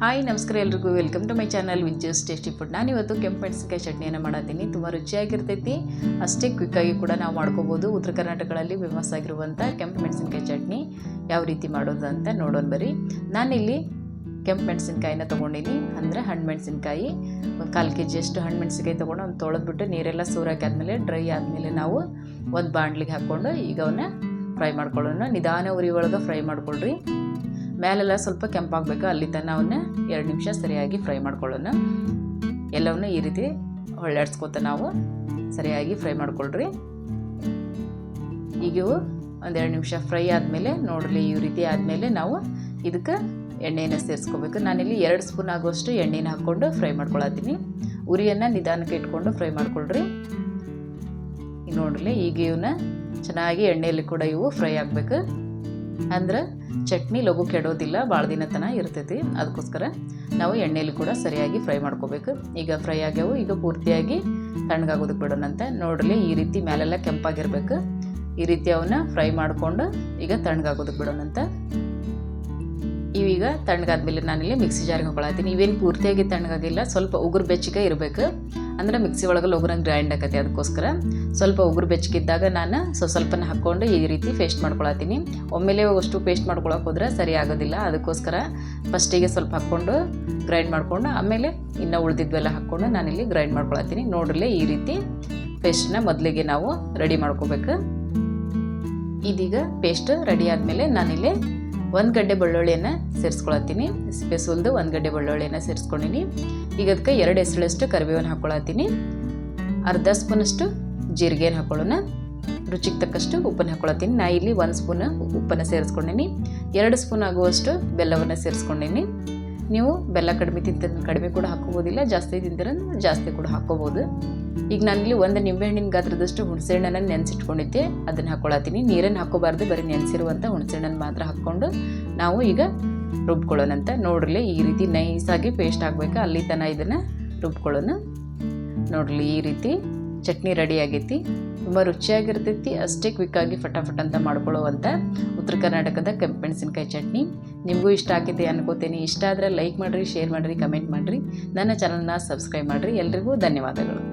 Hi, ನಮಸ್ಕಾರ ಎಲ್ರಿಗೂ. Welcome to my channel with tasty food ನಾನು ಇವತ್ತು ಕೆಂಪು ಮೆಣಸಿನಕಾಯಿ ಚಟ್ನಿಯನ್ನು ಮಾಡತ್ತೀನಿ. ತುಂಬ ರುಚಿಯಾಗಿರ್ತೈತಿ. ಅಷ್ಟೇ ಕ್ವಿಕ್ಕಾಗಿ ಕೂಡ ನಾವು ಮಾಡ್ಕೋಬೋದು. ಉತ್ತರ ಕರ್ನಾಟಕಗಳಲ್ಲಿ ಫೇಮಸ್ ಆಗಿರುವಂಥ ಕೆಂಪು ಮೆಣಸಿನಕಾಯಿ ಚಟ್ನಿ. ಯಾವ ರೀತಿ ಮಾಡೋದು ಅಂತ ನೋಡೋಣ ಬರ್ರಿ. ನಾನಿಲ್ಲಿ ಕೆಂಪು ಮೆಣಸಿನ್ಕಾಯಿನ ತೊಗೊಂಡಿನಿ. ಅಂದರೆ ಹಣ್ಣು ಮೆಣಸಿನ್ಕಾಯಿ. ಒಂದು ಕಾಲು ಕೆ ಜಿಯಷ್ಟು ಹಣ್ಣು ಮೆಣಸಿನಕಾಯಿ ತೊಗೊಂಡು ಒಂದು ತೊಳೆದ್ಬಿಟ್ಟು ನೀರೆಲ್ಲ ಆದಮೇಲೆ ಡ್ರೈ ಆದಮೇಲೆ ನಾವು ಒಂದು ಬಾಂಡ್ಲಿಗೆ ಹಾಕ್ಕೊಂಡು ಈಗ ಅವನ್ನ ಫ್ರೈ ಮಾಡ್ಕೊಳ್ಳೋಣ. ನಿಧಾನ ಉರಿ ಒಳಗೆ ಫ್ರೈ ಮಾಡ್ಕೊಳ್ರಿ. ಮೇಲೆಲ್ಲ ಸ್ವಲ್ಪ ಕೆಂಪಾಗಬೇಕು, ಅಲ್ಲಿ ತನಕ ಅವನ್ನ ಎರಡು ನಿಮಿಷ ಸರಿಯಾಗಿ ಫ್ರೈ ಮಾಡ್ಕೊಳ್ಳೋಣ. ಎಲ್ಲವನ್ನೂ ಈ ರೀತಿ ಹೊಳ್ಳಾಡ್ಸ್ಕೊತ ನಾವು ಸರಿಯಾಗಿ ಫ್ರೈ ಮಾಡ್ಕೊಳ್ರಿ. ಈಗ ಒಂದೆರಡು ನಿಮಿಷ ಫ್ರೈ ಆದಮೇಲೆ ನೋಡ್ರಿ, ಈ ರೀತಿ ಆದಮೇಲೆ ನಾವು ಇದಕ್ಕೆ ಎಣ್ಣೆನ ಸೇರಿಸ್ಕೋಬೇಕು. ನಾನಿಲ್ಲಿ ಎರಡು ಸ್ಪೂನ್ ಆಗುವಷ್ಟು ಎಣ್ಣೆನ ಹಾಕ್ಕೊಂಡು ಫ್ರೈ ಮಾಡ್ಕೊಳತ್ತೀನಿ. ಉರಿಯನ್ನು ನಿಧಾನಕ್ಕೆ ಇಟ್ಕೊಂಡು ಫ್ರೈ ಮಾಡ್ಕೊಳ್ರಿ. ನೋಡ್ರಿ, ಈಗ ಇವನ್ನ ಚೆನ್ನಾಗಿ ಎಣ್ಣೆಯಲ್ಲಿ ಕೂಡ ಇವು ಫ್ರೈ ಆಗಬೇಕು. ಅಂದ್ರೆ ಚಟ್ನಿ ಲಘು ಕೆಡೋದಿಲ್ಲ ಭಾಳ ದಿನ ತನಕ ಇರ್ತೈತಿ. ಅದಕ್ಕೋಸ್ಕರ ನಾವು ಎಣ್ಣೆಯಲ್ಲಿ ಕೂಡ ಸರಿಯಾಗಿ ಫ್ರೈ ಮಾಡ್ಕೋಬೇಕು. ಈಗ ಫ್ರೈ ಆಗ್ಯಾವು ಈಗ ಪೂರ್ತಿಯಾಗಿ ತಣ್ಣಗಾಗೋದಕ್ಕೆ ಬಿಡೋಣಂತೆ. ನೋಡ್ರಿ, ಈ ರೀತಿ ಮೇಲೆಲ್ಲ ಕೆಂಪಾಗಿರ್ಬೇಕು. ಈ ರೀತಿ ಅವನ್ನ ಫ್ರೈ ಮಾಡಿಕೊಂಡು ಈಗ ತಣ್ಣಗಾಗೋದಕ್ಕೆ ಬಿಡೋಣಂತೆ. ಇವೀಗ ತಣ್ಣಗಾದ್ಮೇಲೆ ನಾನಿಲ್ಲಿ ಮಿಕ್ಸಿ ಜಾರಿಗೆ ಹಾಕೊಳತ್ತೀನಿ ಇವೇನು ಪೂರ್ತಿಯಾಗಿ ತಣ್ಣಗಾಗಿಲ್ಲ, ಸ್ವಲ್ಪ ಉಗುರು ಬೆಚ್ಚಗೆ ಇರಬೇಕು. ಅಂದ್ರೆ ಮಿಕ್ಸಿ ಒಳಗೆ ಲಘುರಂಗೆ ಗ್ರೈಂಡ್ ಆಕತಿ ಅದಕ್ಕೋಸ್ಕರ ಸ್ವಲ್ಪ ಉಗುರು ಬೆಚ್ಚಗಿದ್ದಾಗ ನಾನು ಸ್ವಲ್ಪನ ಹಾಕ್ಕೊಂಡು ಈ ರೀತಿ ಪೇಸ್ಟ್ ಮಾಡ್ಕೊಳತ್ತೀನಿ. ಒಮ್ಮೆಲೆ ಅಷ್ಟು ಪೇಸ್ಟ್ ಮಾಡ್ಕೊಳಕ್ಕೆ ಹೋದ್ರೆ ಸರಿ ಆಗೋದಿಲ್ಲ. ಅದಕ್ಕೋಸ್ಕರ ಫಸ್ಟಿಗೆ ಸ್ವಲ್ಪ ಹಾಕ್ಕೊಂಡು ಗ್ರೈಂಡ್ ಮಾಡ್ಕೊಂಡು ಆಮೇಲೆ ಇನ್ನು ಉಳಿದಿದ್ವೆಲ್ಲ ಹಾಕ್ಕೊಂಡು ನಾನಿಲ್ಲಿ ಗ್ರೈಂಡ್ ಮಾಡ್ಕೊಳತ್ತೀನಿ. ನೋಡ್ರಲ್ಲೇ ಈ ರೀತಿ ಪೇಸ್ಟ್ನ ಮೊದಲಿಗೆ ನಾವು ರೆಡಿ ಮಾಡ್ಕೋಬೇಕು. ಇದೀಗ ಪೇಸ್ಟ್ ರೆಡಿ ಆದಮೇಲೆ ನಾನಿಲ್ಲಿ ಒಂದು ಗಡ್ಡೆ ಬೆಳ್ಳುಳ್ಳಿಯನ್ನು ಸೇರಿಸ್ಕೊಳತ್ತೀನಿ. ಸ್ಪೆಸುಲ್ದು ಒಂದು ಗಡ್ಡೆ ಬೆಳ್ಳುಳ್ಳಿಯನ್ನು ಸೇರಿಸ್ಕೊಂಡಿನಿ. ಈಗ ಅದಕ್ಕೆ ಎರಡು ಹೆಸಳಷ್ಟು ಕರಿಬೇವನ್ನು ಹಾಕ್ಕೊಳತ್ತೀನಿ ಅರ್ಧ ಸ್ಪೂನಷ್ಟು ಜೀರಿಗೆನ ಹಾಕೊಳ್ಳೋಣ. ರುಚಿಗೆ ತಕ್ಕಷ್ಟು ಉಪ್ಪನ್ನು ಹಾಕ್ಕೊಳತ್ತೀನಿ ನಾ ಇಲ್ಲಿ ಒಂದು ಸ್ಪೂನ್ ಉಪ್ಪನ್ನು ಸೇರಿಸ್ಕೊಂಡಿನಿ. ಎರಡು ಸ್ಪೂನ್ ಆಗುವಷ್ಟು ಬೆಲ್ಲವನ್ನು ಸೇರಿಸ್ಕೊಂಡೀನಿ. ನೀವು ಬೆಲ್ಲ ಕಡಿಮೆ ತಿಂತ, ಕಡಿಮೆ ಕೂಡ ಹಾಕೋಬೋದಿಲ್ಲ ಜಾಸ್ತಿ ತಿಂತೀರ ಜಾಸ್ತಿ ಕೂಡ ಹಾಕ್ಕೋಬೋದು. ಈಗ ನಾನಿಲ್ಲಿ ಒಂದು ನಿಂಬೆಹಣ್ಣಿನ ಗಾತ್ರದಷ್ಟು ಹುಣಸೆಹಣ್ಣನ್ನು ನೆನೆಸಿಟ್ಕೊಂಡಿದ್ದೆ, ಅದನ್ನು ಹಾಕ್ಕೊಳತ್ತೀನಿ ನೀರನ್ನು ಹಾಕೋಬಾರ್ದು ಬರೀ ನೆನೆಸಿರುವಂಥ ಹುಣಸೆಹಣ್ಣನ್ನು ಮಾತ್ರ ಹಾಕ್ಕೊಂಡು ನಾವು ಈಗ ರುಬ್ಕೊಳ್ಳೋಣಂತ. ನೋಡ್ರಿ ಈ ರೀತಿ ನೈಸಾಗಿ ಪೇಸ್ಟ್ ಆಗಬೇಕು, ಅಲ್ಲಿ ತನಕ ಇದನ್ನು ರುಬ್ಕೊಳ್ಳೋಣ. ನೋಡ್ರಿ ಈ ರೀತಿ ಚಟ್ನಿ ರೆಡಿ ಆಗೈತಿ. ತುಂಬ ರುಚಿಯಾಗಿರ್ತೈತಿ, ಅಷ್ಟೇ ಕ್ವಿಕ್ಕಾಗಿ ಫಟಾಫಟ್ ಅಂತ ಮಾಡ್ಕೊಳ್ಳುವಂಥ ಉತ್ತರ ಕರ್ನಾಟಕದ ಕೆಂಪೆಣಸಿನಕಾಯಿ ಚಟ್ನಿ. ನಿಮಗೂ ಇಷ್ಟ ಆಗಿದೆ ಅನ್ಕೋತೀನಿ. ಇಷ್ಟ ಆದರೆ ಲೈಕ್ ಮಾಡಿರಿ ಶೇರ್ ಮಾಡಿರಿ ಕಮೆಂಟ್ ಮಾಡಿರಿ. ನನ್ನ ಚಾನಲ್ನ ಸಬ್ಸ್ಕ್ರೈಬ್ ಮಾಡಿರಿ. ಎಲ್ರಿಗೂ ಧನ್ಯವಾದಗಳು.